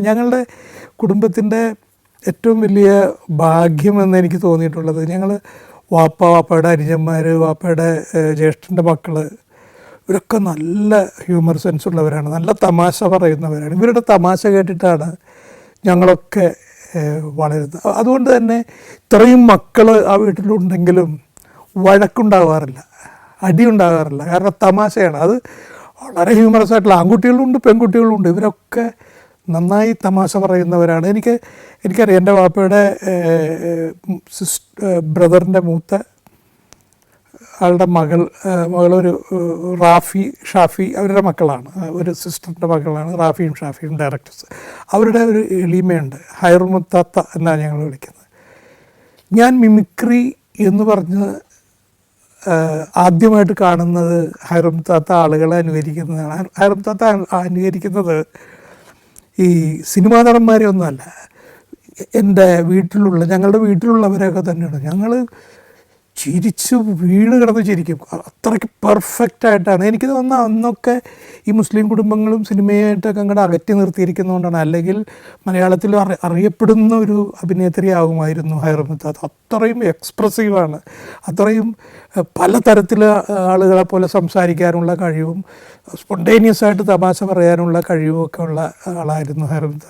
ഞങ്ങളുടെ കുടുംബത്തിന്റെ ഏറ്റവും വലിയ ഭാഗ്യമെന്ന് എനിക്ക് തോന്നിയിട്ടുള്ളത് ഞങ്ങൾ വാപ്പ വാപ്പയുടെ അനുജന്മാർ വാപ്പയുടെ ജ്യേഷ്ഠന്റെ മക്കൾ ഇവരൊക്കെ നല്ല ഹ്യൂമർ സെൻസ് ഉള്ളവരാണ് നല്ല തമാശ പറയുന്നവരാണ്. ഇവരുടെ തമാശ കേട്ടിട്ടാണ് ഞങ്ങളൊക്കെ വളരുന്നത്. അതുകൊണ്ട് തന്നെ ഇത്രയും മക്കൾ ആ വീട്ടിലുണ്ടെങ്കിലും വഴക്കുണ്ടാവാറില്ല അടിയുണ്ടാകാറില്ല. കാരണം തമാശയാണ്. അത് വളരെ ഹ്യൂമറസ് ആയിട്ടുള്ള ആൺകുട്ടികളുണ്ട് പെൺകുട്ടികളുണ്ട്. ഇവരൊക്കെ നന്നായി തമാശ പറയുന്നവരാണ്. എനിക്ക് എനിക്കറിയാം എന്റെ വാപ്പയുടെ ബ്രദറിന്റെ മൂത്ത ആളുടെ മകൾ മകളൊരു റാഫി ഷാഫി അവരുടെ മക്കളാണ്. ഒരു സിസ്റ്ററിന്റെ മക്കളാണ് റാഫിയും ഷാഫിയും ഡയറക്ടേഴ്സ്. അവരുടെ ഒരു എളിമയുണ്ട്. ഹൈറുമുത്താത്ത എന്നാണ് ഞങ്ങൾ വിളിക്കുന്നത്. ഞാൻ മിമിക്രി എന്ന് പറഞ്ഞ് ആദ്യമായിട്ട് കാണുന്നത് ഹൈറുമുത്താത്ത ആളുകളെ അനുകരിക്കുന്നതാണ്. ഹൈറുമുത്താത്ത അനുകരിക്കുന്നത് ഈ സിനിമാ നടന്മാരെ ഒന്നുമല്ല. എന്റെ വീട്ടിലുള്ള ഞങ്ങളുടെ വീട്ടിലുള്ളവരൊക്കെ തന്നെയാണ്. ഞങ്ങൾ ചിരിച്ച് വീണ് കിടന്ന് ചിരിക്കും. അത്രയ്ക്ക് പെർഫെക്റ്റ് ആയിട്ടാണ്. എനിക്ക് തോന്നുന്നത് അന്നൊക്കെ ഈ മുസ്ലിം കുടുംബങ്ങളും സിനിമയായിട്ടൊക്കെ അങ്ങോട്ട് അകറ്റി നിർത്തിയിരിക്കുന്നതുകൊണ്ടാണ് അല്ലെങ്കിൽ മലയാളത്തിൽ അറി അറിയപ്പെടുന്ന ഒരു അഭിനേത്രിയാകുമായിരുന്നു അത് അത്രയും എക്സ്പ്രസീവാണ് അത്രയും പല തരത്തിൽ ആളുകളെ പോലെ സംസാരിക്കാനുള്ള കഴിവും സ്പോണ്ടേനിയസ് ആയിട്ട് തമാശ പറയാനുള്ള കഴിവും ഒക്കെ ഉള്ള ആളായിരുന്നു ഹൈറമുത്താത്ത്